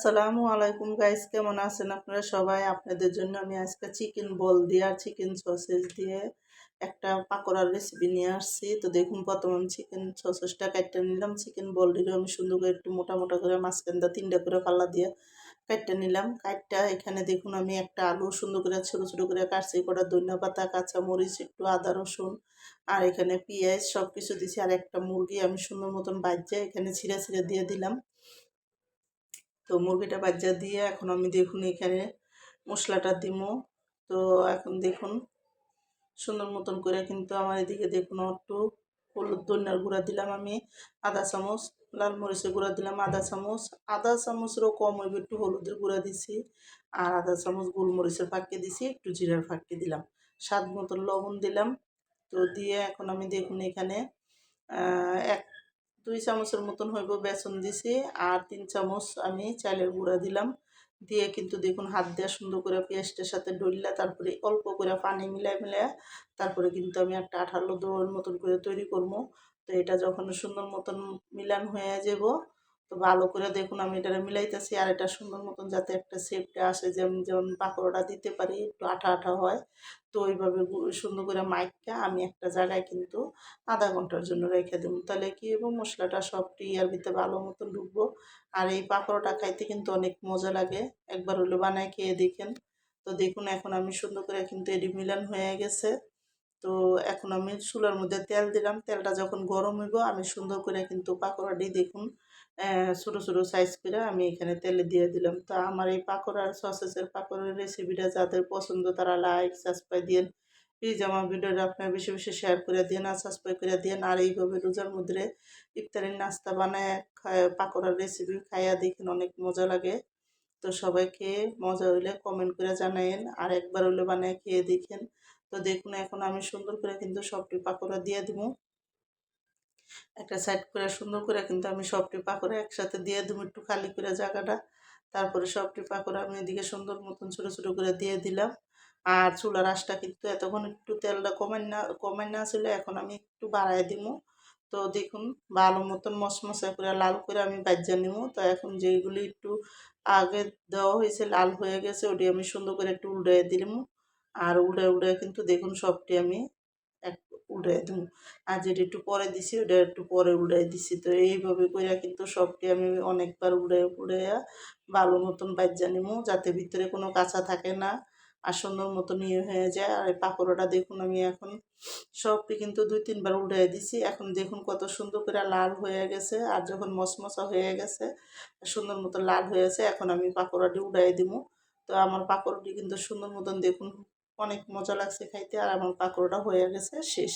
আসসালামু আলাইকুম গাইস কেমন আছেন আপনারা সবাই? আপনাদের জন্য আমি আজকে চিকেন বল দিয়ে আর চিকেন সসেজ দিয়ে একটা পাকোড়ার রেসিপি নিয়ে আসছি। তো দেখুন, প্রথম আমি চিকেন সসেজটা কাটতে নিলাম। চিকেন বলটিরও আমি সুন্দর করে একটু মোটা মোটা করে মাঝখান দিয়ে তিনটা করে পাল্লা দিয়ে কাটতে নিলাম। কাটটা এখানে দেখুন, আমি একটা আলু সুন্দর করে ছোটো ছোটো করে কাটছি। কটা ধনিয়া পাতা, কাঁচা মরিচ, একটু আদা, রসুন আর এখানে পেঁয়াজ সব কিছু দিছি। আর একটা মুরগি আমি সুন্দর মতন বাজ্যে এখানে ছিঁড়ে ছিঁড়ে দিয়ে দিলাম। তো মুরগিটা বাজ্জা দিয়ে এখন আমি দেখুন এখানে মশলাটা দিব তো এখন দেখুন, সুন্দর মতন করে কিন্তু আমার এদিকে দেখুন একটু হলুদ ধনিয়ার গুঁড়া দিলাম আমি আধা চামচ, লাল মরিচের গুঁড়া দিলাম আধা চামচ। আধা চামচেরও কম হইবে, একটু হলুদের গুঁড়া দিছি আর আধা চামচ গোলমরিচের ফাঁকি দিছি, একটু জিরার ফাঁকি দিলাম। স্বাদ মতন লবণ দিলাম। তো দিয়ে এখন আমি দেখুন এখানে এক দুই চামচের মতন হইব বেসন দিছি আর তিন চামচ আমি চালের গুঁড়া দিলাম। দিয়ে কিন্তু দেখুন হাত দেওয়া সুন্দর করে পেঁয়াজটার সাথে ডললা তারপরে অল্প করে পানি মিলাই মিলাই তারপরে কিন্তু আমি একটা আঠালো দোয়ার মতন করে তৈরি করব। তো এটা যখন সুন্দর মতন মিলান হয়ে যাব তো ভালো করে দেখুন আমি এটা মিলাইতেছি আর এটা সুন্দর মতন যাতে একটা শেপটা আসে, যেমন যেমন পাকোড়াটা দিতে পারি, একটু আঠা আঠা হয়। তো ওইভাবে সুন্দর করে মাইকটা আমি একটা জায়গায় কিন্তু আধা ঘণ্টার জন্য রেখে দেবো। তাহলে কি এবং মশলাটা সবটি ইয়ার ভিতরে ভালো মতন ঢুকবো। আর এই পাকোড়াটা খাইতে কিন্তু অনেক মজা লাগে। একবার হলো বানায় খেয়ে দেখেন। তো দেখুন, এখন আমি সুন্দর করে কিন্তু এটি মিলান হয়ে গেছে। তো এখন আমি চুলার মধ্যে তেল দিলাম। তেলটা যখন গরম হইব, আমি সুন্দর করে কিন্তু পাকোড়াটি দেখুন ছোটো ছোটো সাইজ করে আমি এখানে তেলে দিয়ে দিলাম। তো আমার এই পাকোড়ার সসেসের পাকোড়ার রেসিপিটা যাদের পছন্দ তারা লাইক সাবস্ক্রাইব দিন প্লিজ আমার ভিডিওটা আপনার বেশি বেশি শেয়ার করে দিন আর সাবস্ক্রাইব করে দিন আর এইভাবে রোজার মধ্যে ইফতারের নাস্তা বানায় পাকোড়ার রেসিপি খাইয়া দেখেন অনেক মজা লাগে। তো সবাইকে মজা হইলে কমেন্ট করে জানাইন আর একবার হইলে বানায় খেয়ে দেখেন। তো দেখুন, এখন আমি সুন্দর করে কিন্তু সবটি পাকোড়া দিয়ে দিব। একটা সাইড করে সুন্দর করে কিন্তু আমি সবটি পাকোড়া একসাথে দিয়ে দেবো একটু খালি করে জায়গাটা। তারপরে সবটি পাকোড়া আমি এদিকে সুন্দর মতন ছোটো ছোটো করে দিয়ে দিলাম। আর চুলার আঁশটা কিন্তু এতক্ষণ একটু তেলটা কমেন না কমেন না ছিল, এখন আমি একটু বাড়াই দিব। তো দেখুন, ভালো মতন মশমশা করে, লাল করে আমি বাজ্যা নিব। তো এখন যেগুলি একটু আগে দেওয়া হয়েছে, লাল হয়ে গেছে, ওটি আমি সুন্দর করে একটু উল্টাই দিলাম। আর উড়ে উড়ে কিন্তু দেখুন সবটি আমি এক উড়াই দেবো। আর যেটা একটু পরে দিছি, ওটা একটু পরে উড়াই দিছি। তো এইভাবে করে কিন্তু সবটি আমি অনেকবার উড়ে, উড়াইয়া ভালো মতন বাজ্যা নিবো যাতে ভিতরে কোনো কাঁচা থাকে না আর সুন্দর মতো নিয়ে হয়ে যায়। আর এই পাকোড়াটা দেখুন আমি এখন সবটি কিন্তু দুই, তিনবার উড়াই দিছি। এখন দেখুন কত সুন্দর করে লাল হয়ে গেছে। আর যখন মশমশা হয়ে গেছে, সুন্দর মতো লাল হয়েছে এখন আমি পাকোড়াটি উড়াই দিব তো আমার পাকোড়াটি কিন্তু সুন্দর মতন দেখুন অনেক মজা লাগছে খাইতে আর আমার পাকোড়াটা হয়ে গেছে শেষ।